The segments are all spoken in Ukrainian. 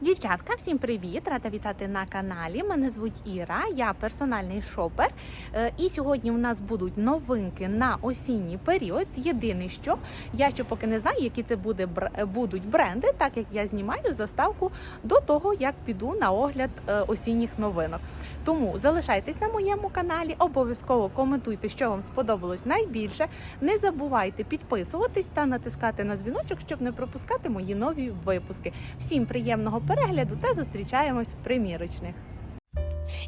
Дівчатка, всім привіт! Рада вітати на каналі. Мене звуть Іра, я персональний шопер. Е, І сьогодні у нас будуть новинки на осінній період. Єдине, що я ще поки не знаю, які це буде бр- будуть бренди, так як я знімаю заставку до того, як піду на огляд е, осінніх новинок. Тому залишайтесь на моєму каналі, обов'язково коментуйте, що вам сподобалось найбільше. Не забувайте підписуватись та натискати на дзвіночок, щоб не пропускати мої нові випуски. Всім приємного перегляду та зустрічаємось в примірочних.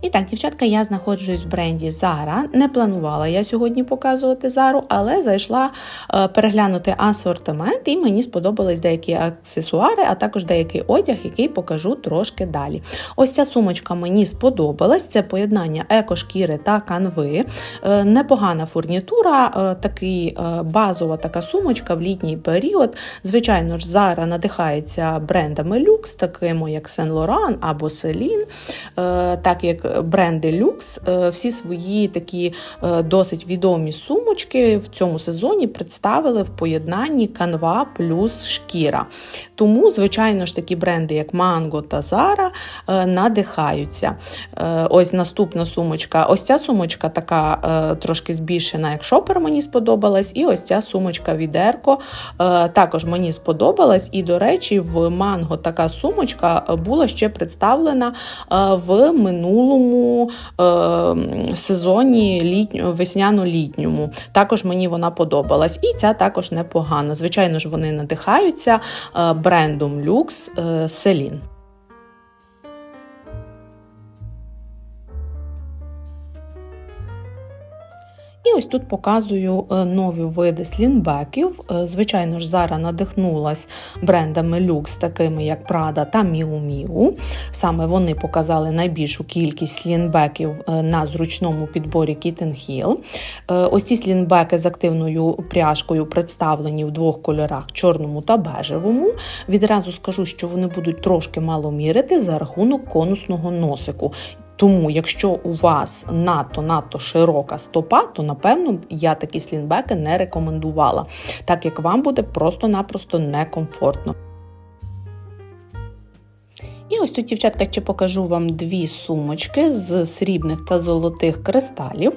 І так, дівчатка, я знаходжусь в бренді Zara. Не планувала я сьогодні показувати Зару, але зайшла е, переглянути асортимент, і мені сподобались деякі аксесуари, а також деякий одяг, який покажу трошки далі. Ось ця сумочка мені сподобалась. Це поєднання екошкіри та канви. Е, непогана фурнітура, е, такий базова така сумочка в літній період. Звичайно ж, Zara надихається брендами люкс, такими як Laurent або Celine. Так як бренди люкс, е, всі свої такі е, досить відомі сумочки в цьому сезоні представили в поєднанні канва плюс шкіра. Тому, звичайно ж, такі бренди, як Mango та Zara, е, надихаються. Ось наступна сумочка. Ось ця сумочка така трошки збільшена, як шопер мені сподобалась. І ось ця сумочка від Erco е, також мені сподобалась. І, до речі, в Mango така сумочка була ще представлена в минулому е, сезоні літньо, весняно-літньому. Також мені вона подобалась. І ця також непогана. Звичайно ж, вони надихаються е, брендом люкс е, І ось тут показую е, нові види слінбеків. Е, Звичайно ж, Зара надихнулась брендами люкс, такими як Prada та Miu Miu. Саме вони показали найбільшу кількість слінбеків е, на зручному підборі Kitten Hill. Ось ці слінбеки з активною пряжкою представлені в двох кольорах чорному та бежевому. Відразу скажу, що вони будуть трошки мало мірити за рахунок конусного носику. Тому, якщо у вас надто надто широка стопа, то напевно я такі слінбеки не рекомендувала, так як вам буде просто-напросто некомфортно. І ось тут, дівчатка, ще покажу вам дві сумочки з срібних та золотих кристалів.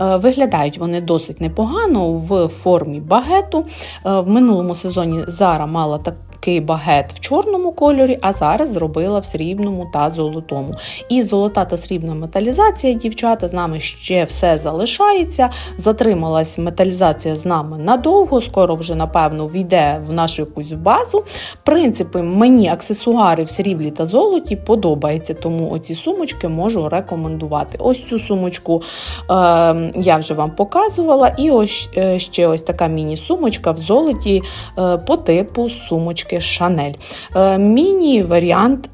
Е, Виглядають вони досить непогано в формі багету. Е, В минулому сезоні Зара мала такий багет в чорному кольорі, а зараз зробила в срібному та золотому. І золота та срібна металізація, дівчата, з нами ще все залишається. Затрималась металізація з нами надовго, скоро вже, напевно, війде в нашу якусь базу. В принципі, мені аксесуари в сріблі та золоті подобаються, тому оці сумочки можу рекомендувати. Ось цю сумочку е, я вже вам показувала, і ось е, ще ось така міні-сумочка в золоті е, по типу сумочки Chanel. Е, міні-варіант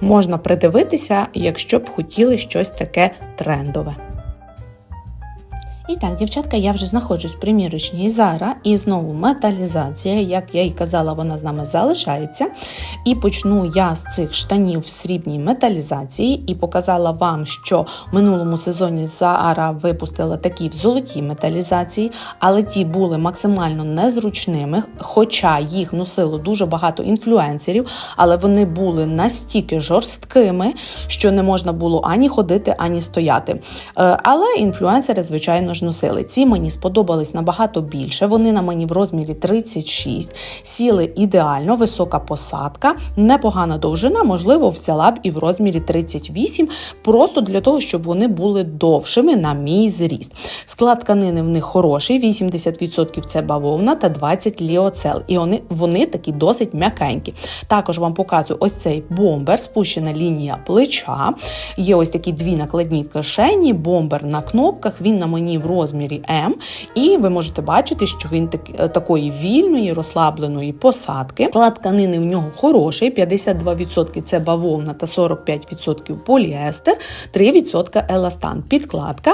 можна придивитися, якщо б хотіли щось таке трендове. І так, дівчатка, я вже знаходжусь в примірочній. Зара, і знову металізація, як я і казала, вона з нами залишається. І почну я з цих штанів в срібній металізації, і показала вам, що в минулому сезоні Зара випустила такі в золотій металізації, але ті були максимально незручними, хоча їх носило дуже багато інфлюенсерів, але вони були настільки жорсткими, що не можна було ані ходити, ані стояти. Е, Але інфлюенсери, звичайно ж, носили. Ці мені сподобались набагато більше. Вони на мені в розмірі 36, сіли ідеально, висока посадка, непогана довжина, можливо, взяла б і в розмірі 38, просто для того, щоб вони були довшими на мій зріст. Склад тканини в них хороший, 80% це бавовна та 20 ліоцел. І вони, вони такі досить м'якенькі. Також вам показую ось цей бомбер, спущена лінія плеча. Є ось такі дві накладні кишені, бомбер на кнопках. Він на мені в розмірі М. І ви можете бачити, що він так, е, такої вільної, розслабленої посадки. Склад тканини в нього хороший: 52% це бавовна та 45% поліестер, 3% еластан. Підкладка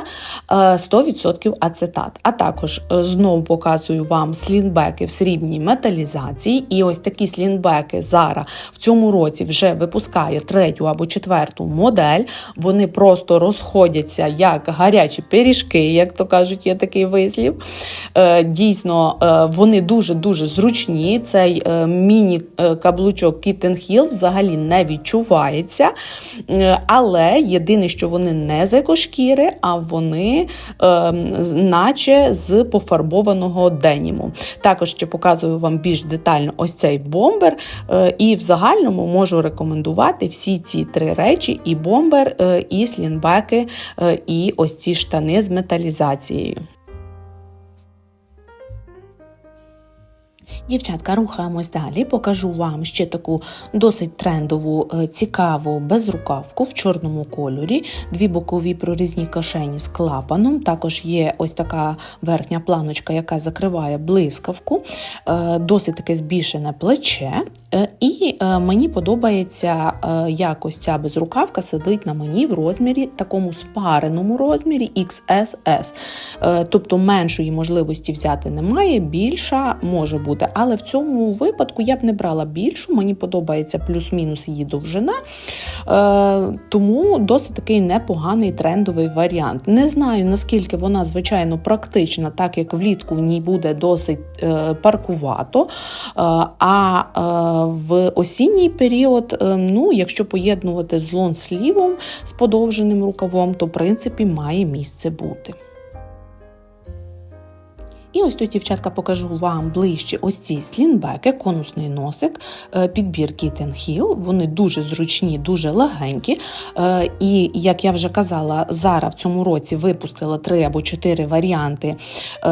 е, 100% ацетат. А також е, знову показую вам слінбеки в срібній металізації. І ось такі слінбеки Zara в цьому році вже випускає третю або четверту модель. Вони просто розходяться як гарячі пиріжки, як то то кажуть, є такий вислів. Е, Дійсно, е, вони дуже-дуже зручні. Цей е, міні-каблучок Kitten Hill взагалі не відчувається. Але єдине, що вони не з екошкіри, а вони наче з пофарбованого деніму. Також ще показую вам більш детально ось цей бомбер. І в загальному можу рекомендувати всі ці три речі: і бомбер, і слінбеки, і ось ці штани з металізацією медитацією. Дівчатка, рухаємось далі. Покажу вам ще таку досить трендову, е, цікаву безрукавку в чорному кольорі, дві бокові прорізні кишені з клапаном. Також є ось така верхня планочка, яка закриває блискавку, е, досить таке збільшене плече. Е, І мені подобається, як ось ця безрукавка сидить на мені в розмірі, такому спареному розмірі XSS. Тобто меншої можливості взяти немає, більша може бути. Але в цьому випадку я б не брала більшу, мені подобається плюс-мінус її довжина. Е, Тому досить такий непоганий трендовий варіант. Не знаю, наскільки вона, звичайно, практична, так як влітку в ній буде досить е, паркувато. Е, А в осінній період, ну, якщо поєднувати з лонслівом з подовженим рукавом, то в принципі має місце бути. І ось тут, дівчатка, покажу вам ближче ось ці слінбеки, конусний носик, е, підбір Kitten Hill. Вони дуже зручні, дуже легенькі. Е, І як я вже казала, зараз в цьому році випустила три або чотири варіанти е,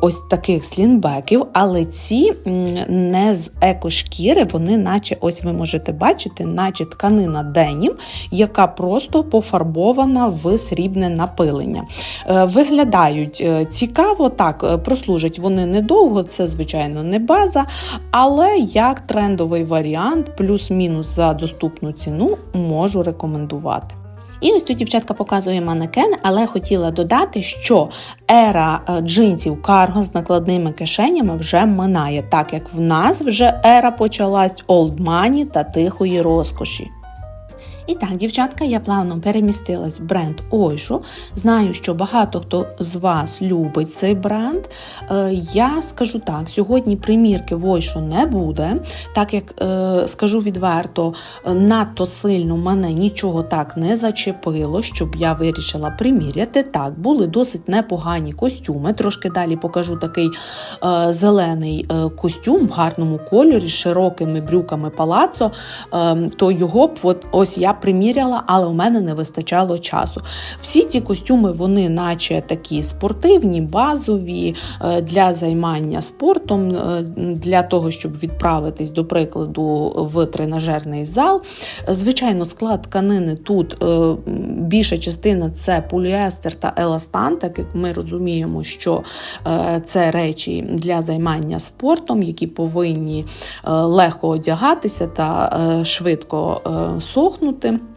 ось таких слінбеків, але ці не з екошкіри, вони, наче ось ви можете бачити, наче тканина денім, яка просто пофарбована в срібне напилення. Виглядають цікаво, так, е, прослужать вони недовго, це, звичайно, не база, але як трендовий варіант, плюс-мінус за доступну ціну, можу рекомендувати. І ось тут дівчатка показує манекен, але хотіла додати, що ера е, джинсів карго з накладними кишенями вже минає, так як в нас вже ера почалась money та тихої розкоші. І так, дівчатка, я плавно перемістилась в бренд Ойшу. Знаю, що багато хто з вас любить цей бренд. Е, Я скажу так: сьогодні примірки в Ойшу не буде, так як е, скажу відверто, надто сильно мене нічого так не зачепило, щоб я вирішила приміряти. Так, були досить непогані костюми. Трошки далі покажу такий е, зелений костюм в гарному кольорі з широкими брюками палацо. Е, то його б от ось я приміряла, але у мене не вистачало часу. Всі ці костюми, вони, наче такі спортивні, базові е, для займання спортом, е, для того, щоб відправитись, до прикладу, в тренажерний зал. Звичайно, склад тканини тут е, більша частина це поліестер та еластан, так як ми розуміємо, що це речі для займання спортом, які повинні легко одягатися та швидко е, сохнути.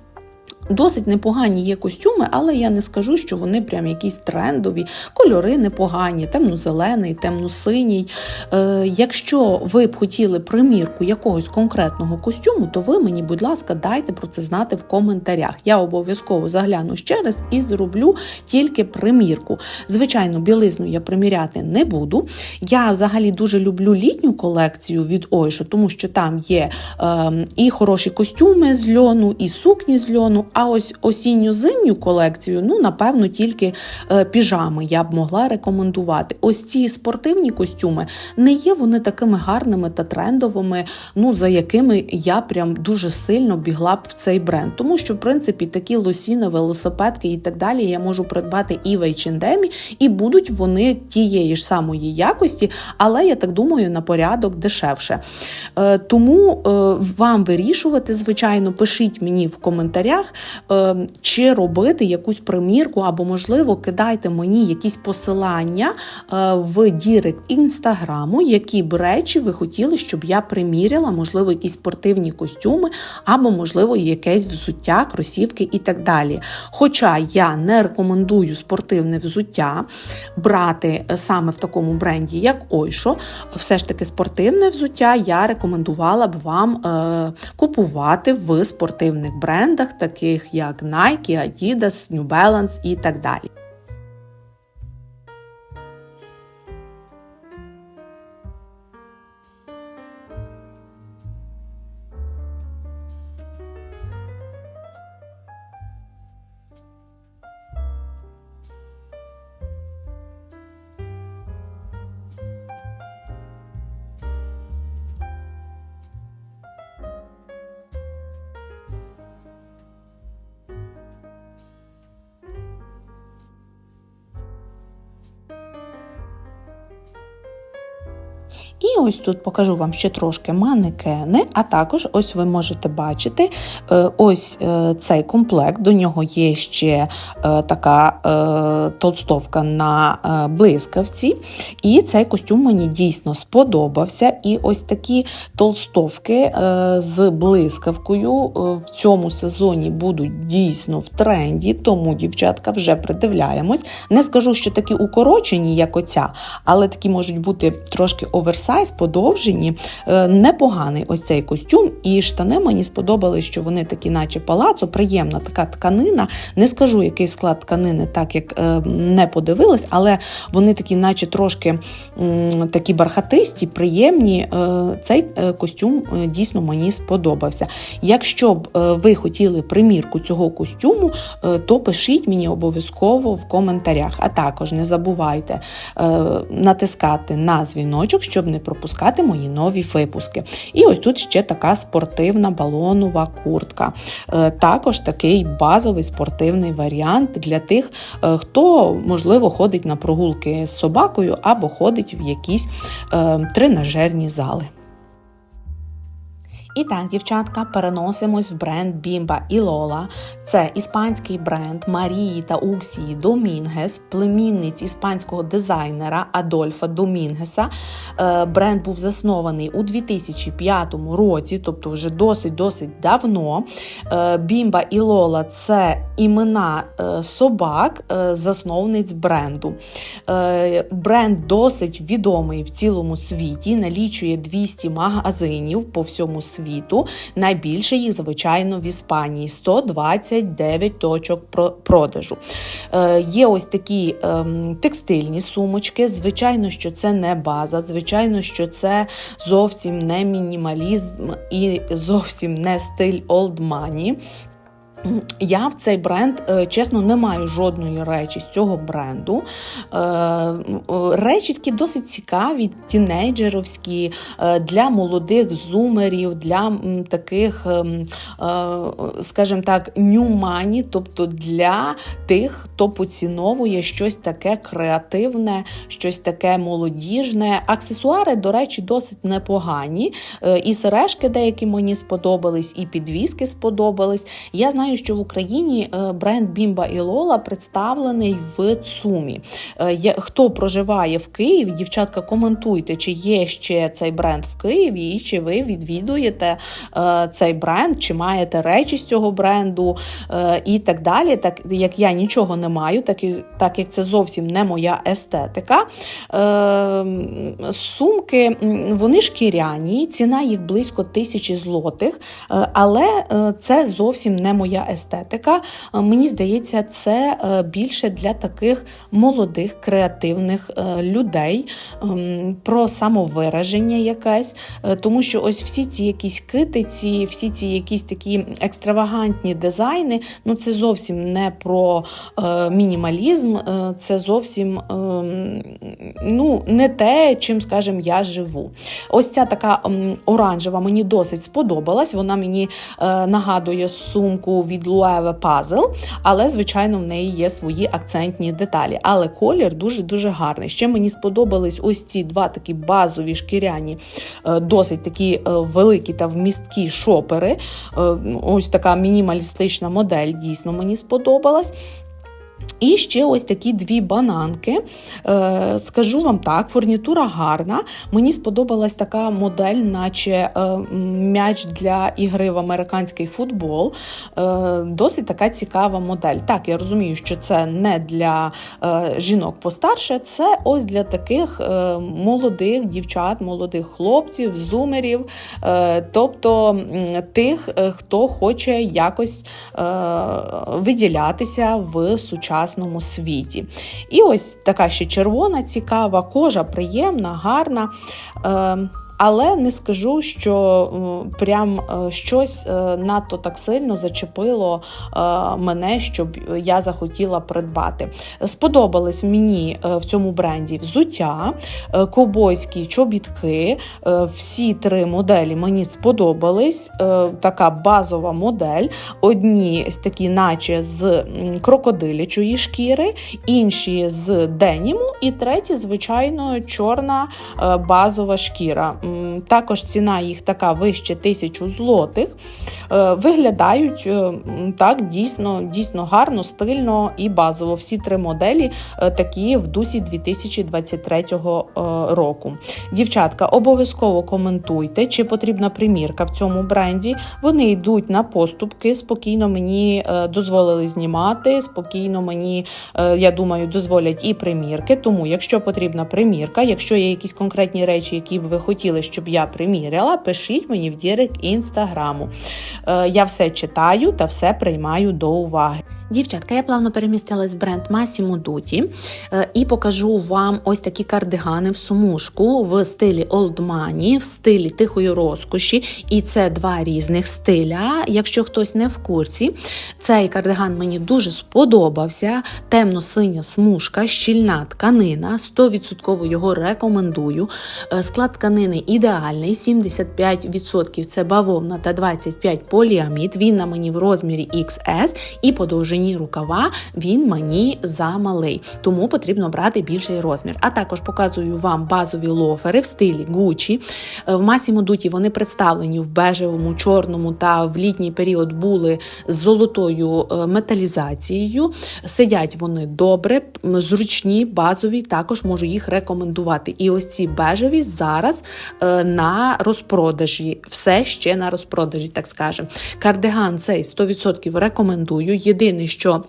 Досить непогані є костюми, але я не скажу, що вони прям якісь трендові, кольори непогані, темно-зелений, темно-синій. Е, якщо ви б хотіли примірку якогось конкретного костюму, то ви мені, будь ласка, дайте про це знати в коментарях. Я обов'язково загляну ще раз і зроблю тільки примірку. Звичайно, білизну я приміряти не буду. Я взагалі дуже люблю літню колекцію від Ойшо, тому що там є е, і хороші костюми з льону, і сукні з льону. А ось осінньо-зимню колекцію, ну, напевно, тільки е, піжами я б могла рекомендувати. Ось ці спортивні костюми не є вони такими гарними та трендовими, ну, за якими я прям дуже сильно бігла б в цей бренд. Тому що, в принципі, такі лосіни, велосипедки і так далі я можу придбати і в H&M, і будуть вони тієї ж самої якості, але я так думаю, на порядок дешевше. Е, Тому е, вам вирішувати, звичайно, пишіть мені в коментарях, чи робити якусь примірку, або, можливо, кидайте мені якісь посилання е, в Дірект інстаграму, які б речі ви хотіли, щоб я приміряла, можливо, якісь спортивні костюми, або, можливо, якесь взуття, кросівки і так далі. Хоча я не рекомендую спортивне взуття брати е, саме в такому бренді, як Ойшо, все ж таки спортивне взуття я рекомендувала б вам е, купувати в спортивних брендах, таких як Nike, Adidas, New Balance і так далі. i Ось тут покажу вам ще трошки манекени, а також ось ви можете бачити е, ось е, цей комплект. До нього є ще е, така толстовка на блискавці. І цей костюм мені дійсно сподобався. І ось такі толстовки з блискавкою в цьому сезоні будуть дійсно в тренді, тому, дівчатка, вже придивляємось. Не скажу, що такі укорочені, як оця, але такі можуть бути трошки оверсайз, подовжені. Е, непоганий ось цей костюм, і штани мені сподобались, що вони такі, наче палацо, приємна така тканина. Не скажу, який склад тканини, так як е, не подивилась, але вони такі, наче трошки такі бархатисті, приємні. Е, цей костюм дійсно мені сподобався. Якщо б ви хотіли примірку цього костюму, то пишіть мені обов'язково в коментарях. А також не забувайте натискати на дзвіночок, щоб не пропускати мої нові випуски. І ось тут ще така спортивна балонова куртка. Е, також такий базовий спортивний варіант для тих, е, хто, можливо, ходить на прогулки з собакою або ходить в якісь е, тренажерні зали. І так, дівчатка, переносимось в бренд Бімба і Лола. Це іспанський бренд Марії та Уксії Домінгес, племінниць іспанського дизайнера Адольфа Домінгеса. Е, бренд був заснований у 2005 році, тобто вже досить-досить давно. Е, Бімба і Лола це імена е, собак, засновниць бренду. Бренд досить відомий в цілому світі, налічує 200 магазинів по всьому світу світу. Найбільше їх, звичайно, в Іспанії 129 точок продажу. Е, Є ось такі е, текстильні сумочки. Звичайно, що це не база, звичайно, що це зовсім не мінімалізм і зовсім не стиль money. Я в цей бренд, е, чесно, не маю жодної речі з цього бренду. Е, речі такі досить цікаві, тінейджеровські, е, для молодих зумерів, для таких, ем, скажімо так, money, тобто для тих, хто поціновує щось таке креативне, щось таке молодіжне. Аксесуари, до речі, досить непогані. І сережки деякі мені сподобались, і підвіски сподобались. Я знаю, знаю, що в Україні е, бренд Бімба і Лола представлений в Цумі. Е, хто проживає в Києві, дівчатка, коментуйте, чи є ще цей бренд в Києві, і чи ви відвідуєте е, цей бренд, чи маєте речі з цього бренду і так далі. Так як я нічого не маю, так, так як це зовсім не моя естетика. Сумки вони шкіряні, ціна їх близько тисячі злотих, але це зовсім не моя естетика. Е, мені здається, це е, більше для таких молодих креативних е, людей, ем, про самовираження якесь. Тому що ось всі ці якісь китиці, всі ці якісь такі екстравагантні дизайни, ну це зовсім не про мінімалізм, це зовсім ем, ну, не те, чим, скажімо, я живу. Ось ця така оранжева мені досить сподобалась. Вона мені нагадує сумку від Луеве Puzzle, але, звичайно, в неї є свої акцентні деталі. Але колір дуже-дуже гарний. Ще мені сподобались ось ці два такі базові шкіряні, е, досить такі е, великі та вмісткі шопери. Е, ось така мінімалістична модель дійсно мені сподобалась. І ще ось такі дві бананки. Е, Скажу вам так, фурнітура гарна. Мені сподобалась така модель, наче е, м'яч для ігри в американський футбол. Е, Досить така цікава модель. Так, я розумію, що це не для жінок постарше, це ось для таких молодих дівчат, молодих хлопців, зумерів, тобто тих, хто хоче якось виділятися в сучасному сучасному світі. І ось така ще червона, цікава, кожа приємна, гарна. Е, але не скажу, що прям е, щось е, надто так сильно зачепило е, мене, щоб я захотіла придбати. Сподобались мені в цьому бренді взуття, ковбойські чобітки. Всі три моделі мені сподобались. Така базова модель. Одні такі, наче з крокодилячої шкіри, інші з деніму, і треті, звичайно, чорна базова шкіра. Також ціна їх така вище тисячу злотих. Е, Виглядають е, так дійсно, дійсно гарно, стильно і базово. Всі три моделі е, такі в дусі 2023 е, року. Дівчатка, обов'язково коментуйте, чи потрібна примірка в цьому бренді. Вони йдуть на поступки, спокійно мені дозволили знімати, спокійно мені, я думаю, дозволять і примірки. Тому, якщо потрібна примірка, якщо є якісь конкретні речі, які б ви хотіли, щоб я приміряла, пишіть мені в дірек інстаграму. Е, Я все читаю та все приймаю до уваги. Дівчатка, я плавно перемістилась в бренд Massimo Dutti е, і покажу вам ось такі кардигани в сумушку в стилі Old Money, в стилі тихої розкоші. І це два різних стиля. Якщо хтось не в курсі, цей кардиган мені дуже сподобався. Темно-синя смужка, щільна тканина. 100% його рекомендую. Е, Склад тканини ідеальний: 75% це бавовна та 25% поліамід. Він на мені в розмірі XS і по довжині рукава він мені замалий, тому потрібно брати більший розмір. А також показую вам базові лофери в стилі Gucci. Е, В Massimo Dutti вони представлені в бежевому, чорному та в літній період були з золотою е, металізацією. Сидять вони добре, зручні, базові. Також можу їх рекомендувати. І ось ці бежеві зараз е, на розпродажі. Все ще на розпродажі, так скажемо. Кардиган цей 100% рекомендую. Єдине, що.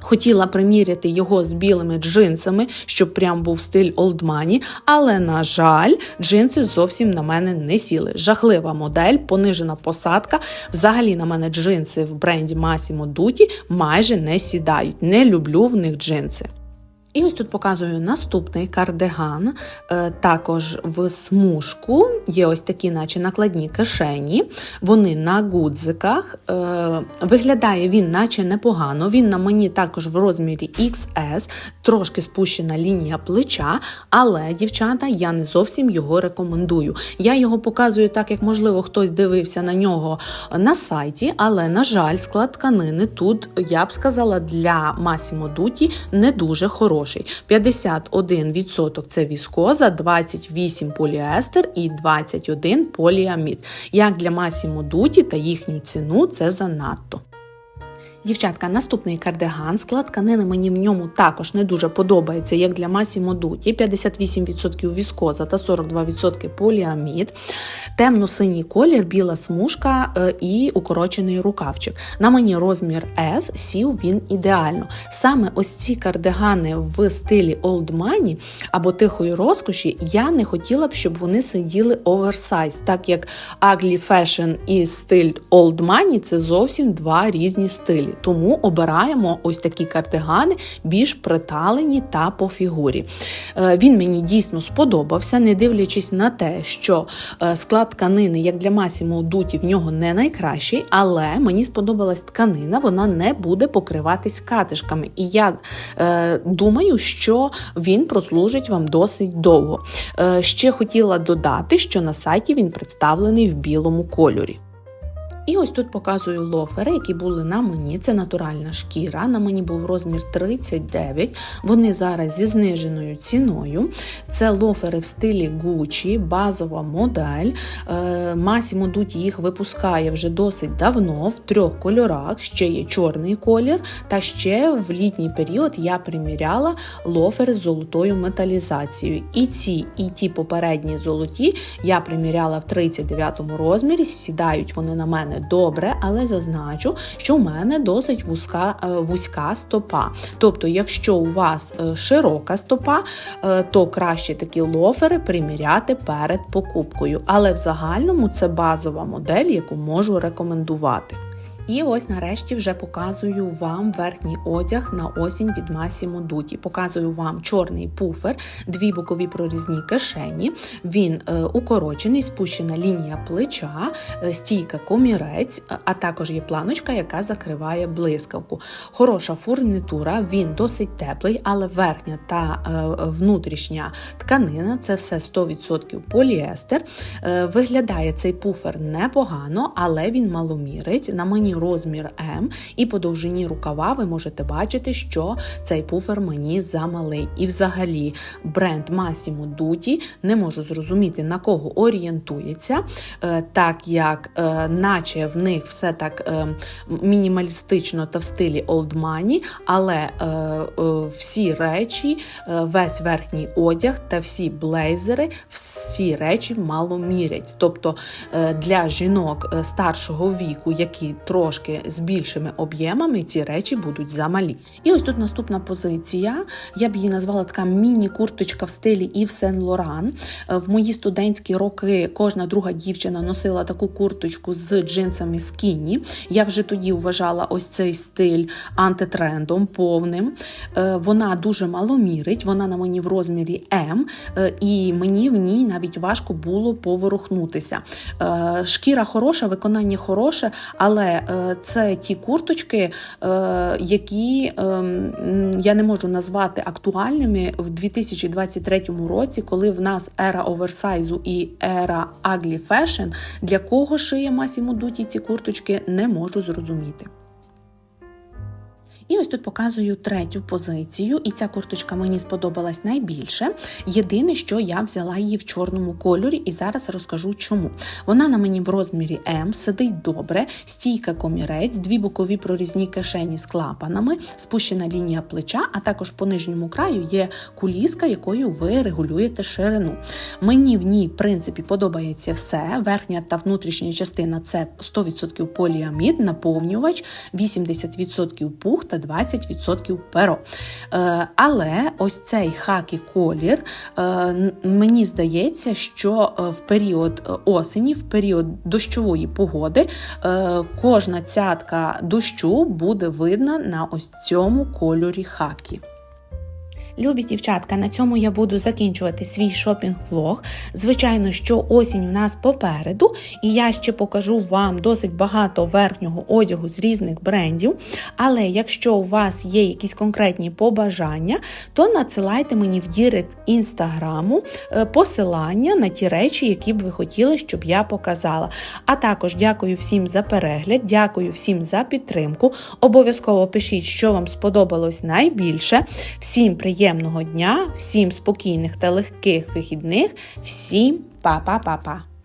Хотіла приміряти його з білими джинсами, щоб прям був стиль олдмані. Але, на жаль, джинси зовсім на мене не сіли. Жахлива модель, понижена посадка. Взагалі на мене джинси в бренді Massimo Dutti майже не сідають. Не люблю в них джинси. І ось тут показую наступний кардиган, е, також в смужку. Є ось такі, наче накладні кишені. Вони на гудзиках. Е, Виглядає він, наче непогано. Він на мені також в розмірі XS, трошки спущена лінія плеча, але, дівчата, я не зовсім його рекомендую. Я його показую так, як можливо хтось дивився на нього на сайті, але, на жаль, склад тканини тут, я б сказала, для Massimo Dutti не дуже хороший. 51% це віскоза, 28 поліестер і 21 поліамід. Як для масі модуті та їхню ціну це занадто. Дівчатка, наступний кардиган. Склад тканини мені в ньому також не дуже подобається, як для Massimo Dutti. 58% віскоза та 42% поліамід. Темно-синій колір, біла смужка е, і укорочений рукавчик. На мені розмір S, сів він ідеально. Саме ось ці кардигани в стилі Old Money або тихої розкоші я не хотіла б, щоб вони сиділи оверсайз, так як Ugly Fashion і стиль Old Money – це зовсім два різні стилі. Тому обираємо ось такі кардигани більш приталені та по фігурі. Е, Він мені дійсно сподобався, не дивлячись на те, що е, склад тканини, як для Massimo Dutti, в нього не найкращий, але мені сподобалась тканина, вона не буде покриватись катишками. І я е, думаю, що він прослужить вам досить довго. Е, ще хотіла додати, що на сайті він представлений в білому кольорі. І ось тут показую лофери, які були на мені. Це натуральна шкіра. На мені був розмір 39. Вони зараз зі зниженою ціною. Це лофери в стилі Gucci, базова модель. Е, Massimo Dutti їх випускає вже досить давно в трьох кольорах. Ще є чорний колір. Та ще в літній період я приміряла лофери з золотою металізацією. І ці, і ті попередні золоті я приміряла в 39 розмірі. Сідають вони на мене добре, але зазначу, що в мене досить вузька, е, вузька стопа. Тобто, якщо у вас е, широка стопа, е, то краще такі лофери приміряти перед покупкою. Але в загальному це базова модель, яку можу рекомендувати. І ось нарешті вже показую вам верхній одяг на осінь від Massimo Dutti. Показую вам чорний пуфер, дві бокові прорізні кишені. Він е, укорочений, спущена лінія плеча, е, стійка комірець, е, а також є планочка, яка закриває блискавку. Хороша фурнітура, він досить теплий, але верхня та внутрішня тканина це все 100% поліестер. Виглядає цей пуфер непогано, але він маломірить. На мені розмір М, і по довжині рукава ви можете бачити, що цей пуфер мені замалий. І взагалі бренд Massimo Dutti не можу зрозуміти на кого орієнтується, е, так як, е, наче в них все так е, мінімалістично та в стилі Old Money, але всі речі, весь верхній одяг та всі блейзери, всі речі мало мірять. Тобто для жінок старшого віку, які трошки з більшими об'ємами, ці речі будуть замалі. І ось тут наступна позиція. Я б її назвала така міні-курточка в стилі Ів Сен Лоран. В мої студентські роки кожна друга дівчина носила таку курточку з джинсами скіні. Я вже тоді вважала ось цей стиль антитрендом повним. Е, Вона дуже мало мірить, вона на мені в розмірі М, е, і мені в ній навіть важко було поворухнутися. Е, Шкіра хороша, виконання хороше, але це ті курточки, е, які е, я не можу назвати актуальними в 2023 році, коли в нас ера оверсайзу і ера аглі фешн. Для кого шиє Масімо Дуті ці курточки, не можу зрозуміти. І ось тут показую третю позицію, і ця курточка мені сподобалась найбільше. Єдине, що я взяла її в чорному кольорі, і зараз розкажу чому. Вона на мені в розмірі М, сидить добре, стійка комірець, дві бокові прорізні кишені з клапанами, спущена лінія плеча, а також по нижньому краю є куліска, якою ви регулюєте ширину. Мені в ній, в принципі, подобається все. Верхня та внутрішня частина це 100% поліамід, наповнювач, 80% пух та 20% перо. Е, але ось цей хакі колір, е, мені здається, що е, в період осені, в період дощової погоди, кожна цятка дощу буде видна на ось цьому кольорі хакі. Любі дівчатка, на цьому я буду закінчувати свій шопінг-влог. Звичайно, що осінь у нас попереду, і я ще покажу вам досить багато верхнього одягу з різних брендів. Але якщо у вас є якісь конкретні побажання, то надсилайте мені в дірект інстаграму е, посилання на ті речі, які б ви хотіли, щоб я показала. А також дякую всім за перегляд, дякую всім за підтримку. Обов'язково пишіть, що вам сподобалось найбільше. Всім приємного дня, всім спокійних та легких вихідних, всім па-па-па-па!